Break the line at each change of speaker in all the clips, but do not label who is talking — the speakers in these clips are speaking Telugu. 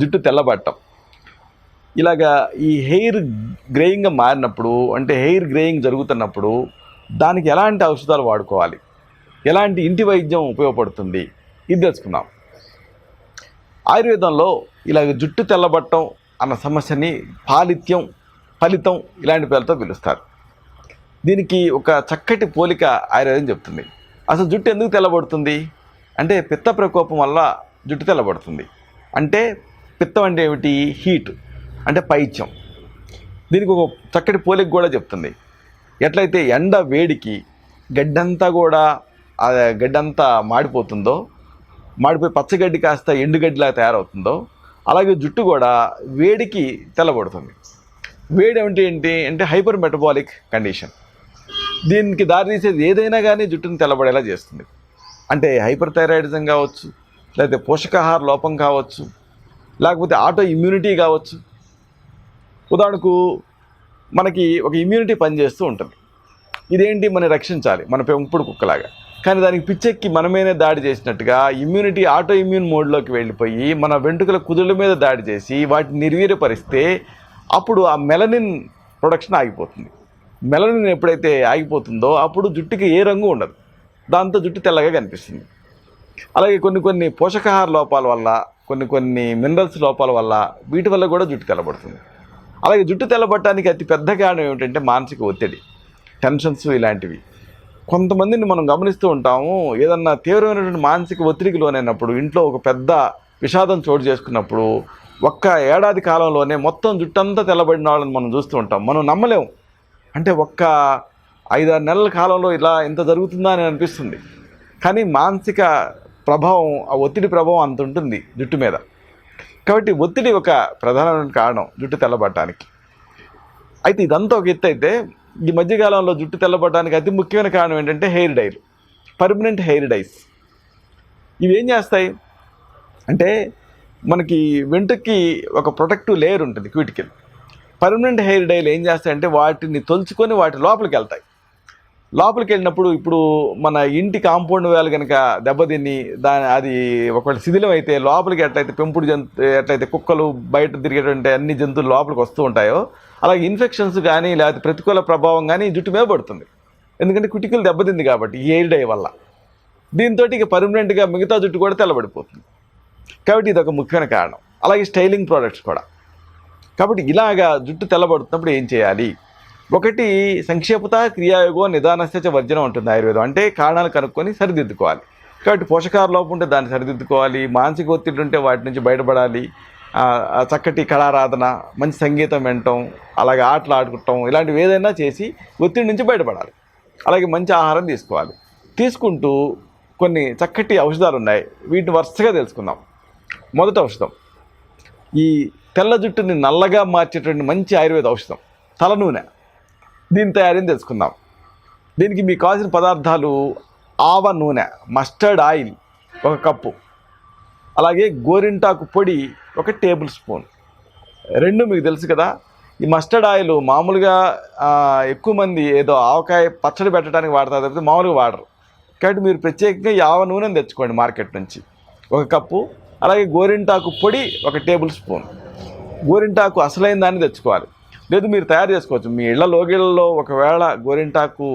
జుట్టు తెల్లబట్టం ఇలాగా ఈ హెయిర్ గ్రేయింగ్గా మారినప్పుడు అంటే హెయిర్ గ్రేయింగ్ జరుగుతున్నప్పుడు దానికి ఎలాంటి ఔషధాలు వాడుకోవాలి? ఎలాంటి ఇంటి వైద్యం ఉపయోగపడుతుంది? ఇది తెలుసుకుందాం. ఆయుర్వేదంలో ఇలాగ జుట్టు తెల్లబట్టం అన్న సమస్యని పాలిత్యం ఫలితం ఇలాంటి పేర్లతో పిలుస్తారు. దీనికి ఒక చక్కటి పోలిక ఆయుర్వేదం చెప్తుంది. అసలు జుట్టు ఎందుకు తెల్లబడుతుంది? అంటే పిత్త ప్రకోపం వల్ల జుట్టు తెల్లబడుతుంది. అంటే పిత్తం అంటే ఏమిటి? హీట్ అంటే పైత్యం దీనికి ఒక చక్కటి పోలిక కూడా చెప్తుంది. ఎట్లయితే ఎండ వేడికి గడ్డంతా కూడా గడ్డంతా మాడిపోతుందో మాడిపోయి పచ్చగడ్డి కాస్త ఎండుగడ్డిలా తయారవుతుందో అలాగే జుట్టు కూడా వేడికి తెల్లబడుతుంది. వేడి అంటే ఏంటి అంటే హైపర్ మెటబాలిక్ కండిషన్. దీనికి దారితీసేది ఏదైనా కానీ జుట్టును తెల్లబడేలా చేస్తుంది. అంటే హైపర్ థైరాయిడిజం కావచ్చు లేకపోతే పోషకాహార లోపం కావచ్చు లేకపోతే ఆటో ఇమ్యూనిటీ కావచ్చు. ఉదాహరణకు మనకి ఒక ఇమ్యూనిటీ పనిచేస్తూ ఉంటుంది. ఇదేంటి? మనం రక్షించాలి. మన పెంపుడు కుక్కలాగా. కానీ దానికి పిచ్చెక్కి మనమేనే దాడి చేసినట్టుగా ఇమ్యూనిటీ ఆటో ఇమ్యూన్ మోడ్లోకి వెళ్ళిపోయి మన వెంట్రుకల కుదుళ్ళ మీద దాడి చేసి వాటిని నిర్వీర్యపరిస్తే అప్పుడు ఆ మెలనిన్ ప్రొడక్షన్ ఆగిపోతుంది. మెలనిన్ ఎప్పుడైతే ఆగిపోతుందో అప్పుడు జుట్టుకి ఏ రంగు ఉండదు. దాంతో జుట్టు తెల్లగా కనిపిస్తుంది. అలాగే కొన్ని కొన్ని పోషకాహార లోపాల వల్ల కొన్ని కొన్ని మినరల్స్ లోపాల వల్ల వీటి వల్ల కూడా జుట్టు తెల్లబడుతుంది. అలాగే జుట్టు తెల్లబట్టడానికి అతి పెద్ద కారణం ఏమిటంటే మానసిక ఒత్తిడి టెన్షన్స్ ఇలాంటివి. కొంతమందిని మనం గమనిస్తూ ఉంటాము ఏదన్నా తీవ్రమైనటువంటి మానసిక ఒత్తిడికి లోనైనప్పుడు ఇంట్లో ఒక పెద్ద విషాదం చోటు చేసుకున్నప్పుడు ఒక్క ఏడాది కాలంలోనే మొత్తం జుట్టంతా తెల్లబడిన వాళ్ళని మనం చూస్తూ ఉంటాం. మనం నమ్మలేము. అంటే ఒక్క ఐదారు నెలల కాలంలో ఇలా ఇంత జరుగుతుందా అని అనిపిస్తుంది. కానీ మానసిక ప్రభావం ఆ ఒత్తిడి ప్రభావం అంత ఉంటుంది జుట్టు మీద. కాబట్టి ఒత్తిడి ఒక ప్రధానమైన కారణం జుట్టు తెల్లబడటానికి. అయితే ఇదంతా ఒక ఎత్తు అయితే ఈ మధ్యకాలంలో జుట్టు తెల్లబడడానికి అతి ముఖ్యమైన కారణం ఏంటంటే హెయిర్ డైలు పర్మనెంట్ హెయిర్ డైస్. ఇవి ఏం చేస్తాయి? అంటే మనకి వెంట్రుకి ఒక ప్రొటెక్టివ్ లేయర్ ఉంటుంది క్యూటికల్. పర్మనెంట్ హెయిర్ డైలు ఏం చేస్తాయంటే వాటిని తొలుచుకొని వాటి లోపలికి వెళ్తాయి. లోపలికి వెళ్ళినప్పుడు ఇప్పుడు మన ఇంటి కాంపౌండ్ వేలు కనుక దెబ్బతిని దాని అది ఒకవేళ శిథిలం అయితే లోపలికి ఎట్లయితే పెంపుడు జంతు ఎట్లయితే కుక్కలు బయట తిరిగేటువంటి అన్ని జంతువులు లోపలికి వస్తూ ఉంటాయో అలాగే ఇన్ఫెక్షన్స్ కానీ లేకపోతే ప్రతికూల ప్రభావం కానీ జుట్టు మీద పడుతుంది. ఎందుకంటే కుటికలు దెబ్బతింది కాబట్టి ఈ ఎయిర్ డై వల్ల. దీంతో ఇక పర్మనెంట్గా మిగతా జుట్టు కూడా తెల్లబడిపోతుంది. కాబట్టి ఇది ఒక ముఖ్యమైన కారణం. అలాగే స్టైలింగ్ ప్రోడక్ట్స్ కూడా. కాబట్టి ఇలాగా జుట్టు తెల్లబడుతున్నప్పుడు ఏం చేయాలి? ఒకటి సంక్షేపత క్రియాయోగో నిదానస్య వర్జనం ఉంటుంది ఆయుర్వేదం. అంటే కారణాలు కనుక్కొని సరిదిద్దుకోవాలి. కాబట్టి పోషకాహార లోపం ఉంటే దాన్ని సరిదిద్దుకోవాలి. మానసిక ఒత్తిడి ఉంటే వాటి నుంచి బయటపడాలి. చక్కటి కళారాధన మంచి సంగీతం వినటం అలాగే ఆటలు ఆడుకోవటం ఇలాంటివి ఏదైనా చేసి ఒత్తిడి నుంచి బయటపడాలి. అలాగే మంచి ఆహారం తీసుకోవాలి. తీసుకుంటూ కొన్ని చక్కటి ఔషధాలు ఉన్నాయి. వీటిని వరుసగా తెలుసుకుందాం. మొదటి ఔషధం. ఈ తెల్ల జుట్టుని నల్లగా మార్చేటువంటి మంచి ఆయుర్వేద ఔషధం. తల నూనె దీని తయారీని తెలుసుకుందాం. దీనికి మీకు కావాల్సిన పదార్థాలు ఆవ నూనె మస్టర్డ్ ఆయిల్ ఒక కప్పు. అలాగే గోరింటాకు పొడి ఒక టేబుల్ స్పూన్. రెండు మీకు తెలుసు కదా ఈ మస్టర్డ్ ఆయిల్ మామూలుగా ఎక్కువ మంది ఏదో ఆవకాయ పచ్చడి పెట్టడానికి వాడతారు తప్పితే మామూలుగా వాడరు. కాబట్టి మీరు ప్రత్యేకంగా ఆవ నూనెని తెచ్చుకోండి మార్కెట్ నుంచి. ఒక కప్పు అలాగే గోరింటాకు పొడి ఒక టేబుల్ స్పూన్. గోరింటాకు అసలైన దాన్ని తెచ్చుకోవాలి. లేదు మీరు తయారు చేసుకోవచ్చు. మీ ఇళ్ళ లోగిళ్ళలో ఒకవేళ గోరింటాకు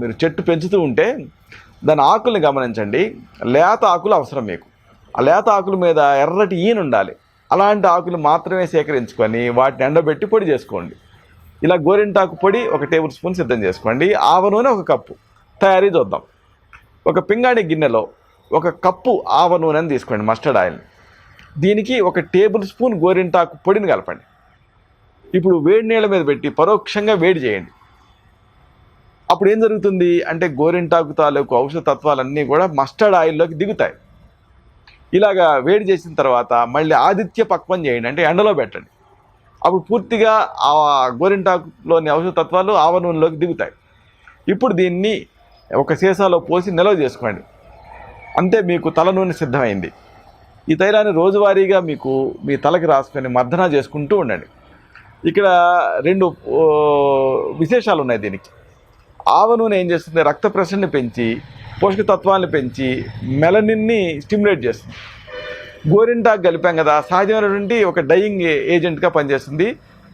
మీరు చెట్టు పెంచుతూ ఉంటే దాని ఆకుల్ని గమనించండి. లేత ఆకులు అవసరం మీకు. ఆ లేత ఆకుల మీద ఎర్రటి ఈయన ఉండాలి. అలాంటి ఆకులు మాత్రమే సేకరించుకొని వాటిని ఎండబెట్టి పొడి చేసుకోండి. ఇలా గోరింటాకు పొడి ఒక టేబుల్ స్పూన్ సిద్ధం చేసుకోండి. ఆవ నూనె ఒక కప్పు. తయారీ చూద్దాం. ఒక పింగాణి గిన్నెలో ఒక కప్పు ఆవ నూనెని తీసుకోండి మస్టర్డ్ ఆయిల్ని. దీనికి ఒక టేబుల్ స్పూన్ గోరింటాకు పొడిని కలపండి. ఇప్పుడు వేడి నీళ్ళ మీద పెట్టి పరోక్షంగా వేడి చేయండి. అప్పుడు ఏం జరుగుతుంది? అంటే గోరింటాకు తాలూకు ఔషధ తత్వాలన్నీ కూడా మస్టర్డ్ ఆయిల్లోకి దిగుతాయి. ఇలాగా వేడి చేసిన తర్వాత మళ్ళీ ఆదిత్య పక్వం చేయండి అంటే ఎండలో పెట్టండి. అప్పుడు పూర్తిగా ఆ గోరింటాకులోని ఔషధ తత్వాలు ఆవ నూనెలోకి దిగుతాయి. ఇప్పుడు దీన్ని ఒక సీసాలో పోసి నిల్వ చేసుకోండి. అంతే మీకు తల నూనె సిద్ధమైంది. ఈ తైలాన్ని రోజువారీగా మీకు మీ తలకి రాసుకొని మర్దన చేసుకుంటూ ఉండండి. ఇక్కడ రెండు విశేషాలు ఉన్నాయి దీనికి. ఆవ నూనె ఏం చేస్తుంది? రక్త ప్రెషర్ని పెంచి పోషక తత్వాన్ని పెంచి మెలనిన్ని స్టిమ్యులేట్ చేస్తుంది. గోరింటాకు కలిపాం కదా సహజమైనటువంటి ఒక డయింగ్ ఏజెంట్గా పనిచేస్తుంది.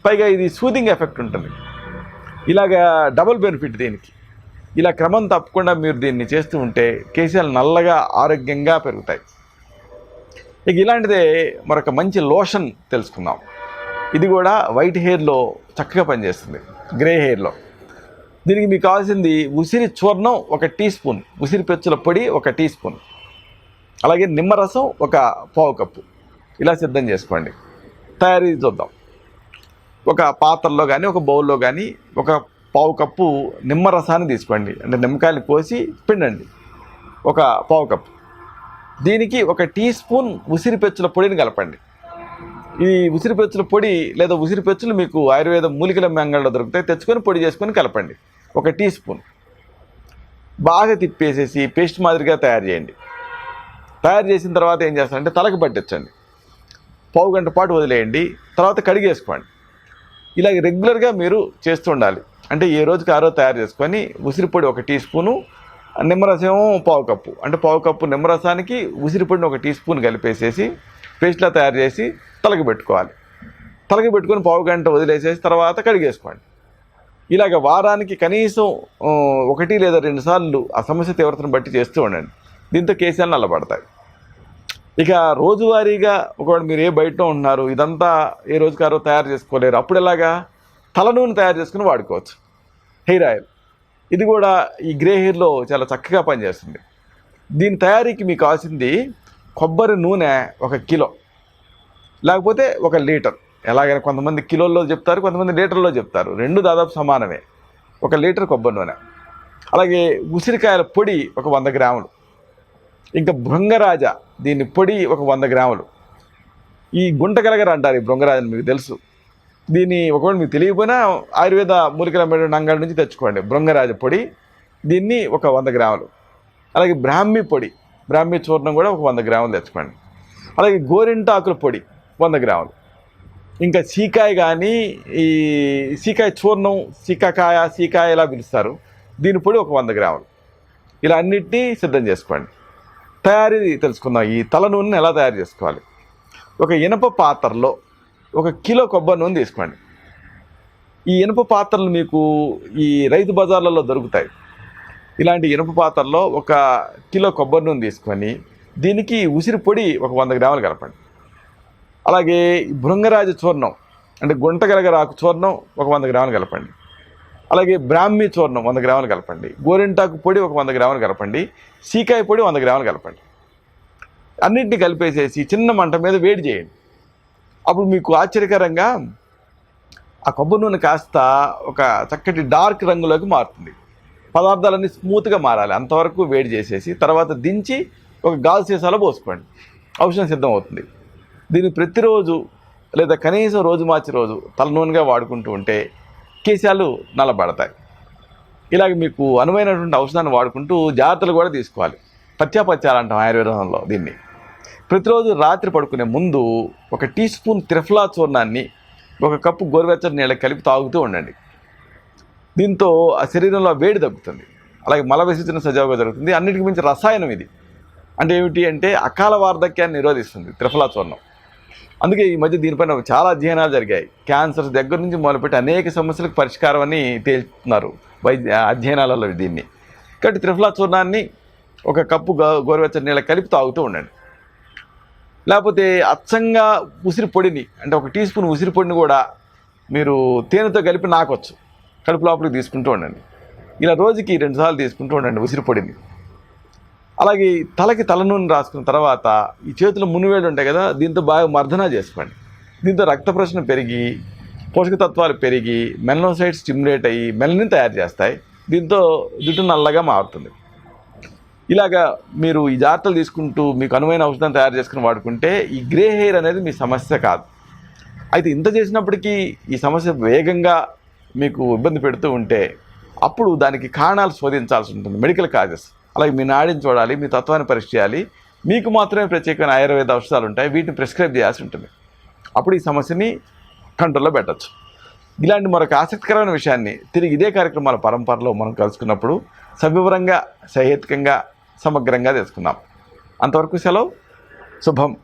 పైగా ఇది సూదింగ్ ఎఫెక్ట్ ఉంటుంది. ఇలాగా డబుల్ బెనిఫిట్ దీనికి. ఇలా క్రమం తప్పకుండా మీరు దీన్ని చేస్తూ ఉంటే కేసీఎల్ నల్లగా ఆరోగ్యంగా పెరుగుతాయి. ఇక ఇలాంటిదే మరొక మంచి లోషన్ తెలుసుకుందాం. ఇది కూడా వైట్ హెయిర్లో చక్కగా పనిచేస్తుంది. గ్రే హెయిర్లో దీనికి మీకు కావాల్సింది ఉసిరి చూర్ణం ఒక టీ స్పూన్ ఉసిరి పెచ్చుల పొడి ఒక టీ స్పూన్. అలాగే నిమ్మరసం ఒక పావు కప్పు. ఇలా సిద్ధం చేసుకోండి. తయారీ చూద్దాం. ఒక పాత్రలో కానీ ఒక బౌల్లో కానీ ఒక పావు కప్పు నిమ్మరసాన్ని తీసుకోండి. అంటే నిమ్మకాయలు కోసి పిండండి. ఒక పావు కప్పు. దీనికి ఒక టీ స్పూన్ ఉసిరి పెచ్చుల పొడిని కలపండి. ఈ ఉసిరిపెచ్చుల పొడి లేదా ఉసిరి పెచ్చులు మీకు ఆయుర్వేద మూలికల మెంగళలో దొరుకుతాయి. తెచ్చుకొని పొడి చేసుకొని కలపండి. ఒక టీ స్పూన్. బాగా తిప్పేసేసి పేస్ట్ మాదిరిగా తయారు చేయండి. తయారు చేసిన తర్వాత ఏం చేస్తారంటే తలకు పట్టించండి. పావు గంట పాటు వదిలేయండి. తర్వాత కడిగేసుకోండి. ఇలాగ రెగ్యులర్గా మీరు చేస్తూ ఉండాలి. అంటే ఏ రోజుకి ఆ రోజు తయారు చేసుకొని ఉసిరిపొడి ఒక టీ స్పూను నిమ్మరసం పావు కప్పు. అంటే పావు కప్పు నిమ్మరసానికి ఉసిరిపొడిని ఒక టీ స్పూన్ కలిపేసేసి పేస్ట్లా తయారు చేసి తలకి పెట్టుకోవాలి తలకి పెట్టుకొని పావు గంట వదిలేసేసి తర్వాత కడిగేసుకోండి. ఇలాగ వారానికి కనీసం ఒకటి లేదా రెండు సార్లు ఆ సమస్య తీవ్రతను బట్టి చేస్తూ ఉండండి. దీంతో కేసీఆర్ నల్లబడతాయి ఇక రోజువారీగా ఒకవేళ మీరు ఏ బయట ఉంటున్నారు ఇదంతా ఏ రోజుకారో తయారు చేసుకోలేరు. అప్పుడు ఎలాగా? తల నూనె తయారు చేసుకుని వాడుకోవచ్చు. Hair oil. ఇది కూడా ఈ గ్రే హెయిర్లో చాలా చక్కగా పనిచేస్తుంది. దీని తయారీకి మీకు కావాల్సింది కొబ్బరి నూనె ఒక కిలో. లేకపోతే ఒక లీటర్. ఎలాగైనా కొంతమంది కిలోల్లో చెప్తారు కొంతమంది లీటర్లో చెప్తారు. రెండు దాదాపు సమానమే. ఒక లీటర్ కొబ్బరి నూనె. అలాగే ఉసిరికాయల పొడి ఒక వంద గ్రాములు. ఇంకా భృంగరాజ దీని పొడి ఒక వంద గ్రాములు. ఈ గుంటగలగర అంటారు ఈ భృంగరాజని మీకు తెలుసు. దీన్ని ఒకవేళ మీకు తెలియకపోయినా ఆయుర్వేద మూలికల మేడ నంగళ నుంచి తెచ్చుకోండి. భృంగరాజ పొడి దీన్ని ఒక వంద గ్రాములు. అలాగే బ్రాహ్మీ పొడి బ్రాహ్మీ చూర్ణం కూడా ఒక వంద గ్రాములు తెచ్చుకోండి. అలాగే గోరింటాకుల పొడి వంద గ్రాములు. ఇంకా సీకాయ కానీ ఈ సీకాయ చూర్ణం సీకాకాయ సీకాయ ఇలా పిలుస్తారు? దీని పొడి ఒక వంద గ్రాములు. ఇలా అన్నిటినీ సిద్ధం చేసుకోండి. తయారీ తెలుసుకుందాం. ఈ తల నూనెని ఎలా తయారు చేసుకోవాలి? ఒక ఇనప పాత్రలో ఒక కిలో కొబ్బరి నూనె తీసుకోండి. ఈ ఇనుప పాత్రలు మీకు ఈ రైతు బజార్లలో దొరుకుతాయి. ఇలాంటి ఇనుప పాత్రలో ఒక కిలో కొబ్బరి నూనె తీసుకొని దీనికి ఉసిరి పొడి ఒక వంద గ్రాములు కలపండి. అలాగే భృంగరాజ చూర్ణం అంటే గుంటగలగరాకు చూర్ణం ఒక వంద గ్రాములు కలపండి. అలాగే బ్రాహ్మీ చూర్ణం వంద గ్రాములు కలపండి. గోరింటాకు పొడి ఒక వంద గ్రాములు కలపండి. సీకాయ పొడి వంద గ్రాములు కలపండి. అన్నింటినీ కలిపేసేసి చిన్న మంట మీద వేడి చేయండి. అప్పుడు మీకు ఆశ్చర్యకరంగా ఆ కొబ్బరి నూనె కాస్త ఒక చక్కటి డార్క్ రంగులోకి మారుతుంది. పదార్థాలన్నీ స్మూత్గా మారాలి. అంతవరకు వేడి చేసేసి తర్వాత దించి ఒక గాజు సీసాలో పోసుకోండి. ఔషధం సిద్ధం అవుతుంది దీన్ని ప్రతిరోజు లేదా కనీసం రోజు మార్చి రోజు తలనూనెగా వాడుకుంటూ ఉంటే కేశాలు నల్లబడతాయి. ఇలాగ మీకు అనువైనటువంటి ఔషధాన్ని వాడుకుంటూ జాగ్రత్తలు కూడా తీసుకోవాలి. పత్యాపత్యాలు అంటాం ఆయుర్వేదంలో దీన్ని. ప్రతిరోజు రాత్రి పడుకునే ముందు ఒక టీ స్పూన్ త్రిఫలా చూర్ణాన్ని ఒక కప్పు గోరువెచ్చని నీళ్ళకి కలిపి తాగుతూ ఉండండి. దీంతో ఆ శరీరంలో వేడి తగ్గుతుంది అలాగే మల విసర్జన సజావుగా జరుగుతుంది. అన్నిటికీ మించి రసాయనం ఇది. అంటే ఏమిటి అంటే అకాల వార్ధక్యాన్ని నిరోధిస్తుంది త్రిఫలా చూర్ణం. అందుకే ఈ మధ్య దీనిపైన చాలా అధ్యయనాలు జరిగాయి. క్యాన్సర్ దగ్గర నుంచి మొదలుపెట్టి అనేక సమస్యలకు పరిష్కారం అని తేలుతున్నారు వైద్య అధ్యయనాలలో దీన్ని. కాబట్టి త్రిఫలా చూర్ణాన్ని ఒక కప్పు గో- గోరువెచ్చని నీళ్ళ కలిపి తాగుతూ ఉండండి. లేకపోతే అచ్చంగా ఉసిరి పొడిని అంటే ఒక టీ స్పూన్ ఉసిరి పొడిని కూడా మీరు తేనెతో కలిపి నాకొచ్చు. కడుపు లోపలికి తీసుకుంటూ ఉండండి. ఇలా రోజుకి రెండుసార్లు తీసుకుంటూ ఉండండి ఉసిరి పొడిని. అలాగే తలకి తల నూనె రాసుకున్న తర్వాత ఈ చేతులు మునివేళ్ళు ఉంటాయి కదా దీంతో బాగా మర్దన చేసుకోండి. దీంతో రక్త ప్రశ్న పెరిగి పోషకతత్వాలు పెరిగి మెలనోసైడ్ స్టిమ్యులేట్ అయ్యి మెలనిన్ తయారు చేస్తాయి. దీంతో జుట్టు నల్లగా మారుతుంది. ఇలాగా మీరు ఈ జాగ్రత్తలు తీసుకుంటూ మీకు అనువైన ఔషధం తయారు చేసుకుని వాడుకుంటే ఈ గ్రే హెయిర్ అనేది మీ సమస్య కాదు. అయితే ఇంత చేసినప్పటికీ ఈ సమస్య వేగంగా మీకు ఇబ్బంది పెడుతూ ఉంటే అప్పుడు దానికి కారణాలు శోధించాల్సి ఉంటుంది మెడికల్ కాజెస్. అలాగే మీ నాడిని చూడాలి మీ తత్వాన్ని పరీక్ష చేయాలి. మీకు మాత్రమే ప్రత్యేకమైన ఆయుర్వేద ఔషధాలు ఉంటాయి వీటిని ప్రిస్క్రైబ్ చేయాల్సి ఉంటుంది. అప్పుడు ఈ సమస్యని కంట్రోల్లో పెట్టచ్చు. ఇలాంటి మరొక ఆసక్తికరమైన విషయాన్ని తిరిగి ఇదే కార్యక్రమాల పరంపరలో మనం కలుసుకున్నప్పుడు సవివరంగా సహేతుకంగా సమగ్రంగా తెలుసుకుందాం. అంతవరకు సెలవు. శుభం.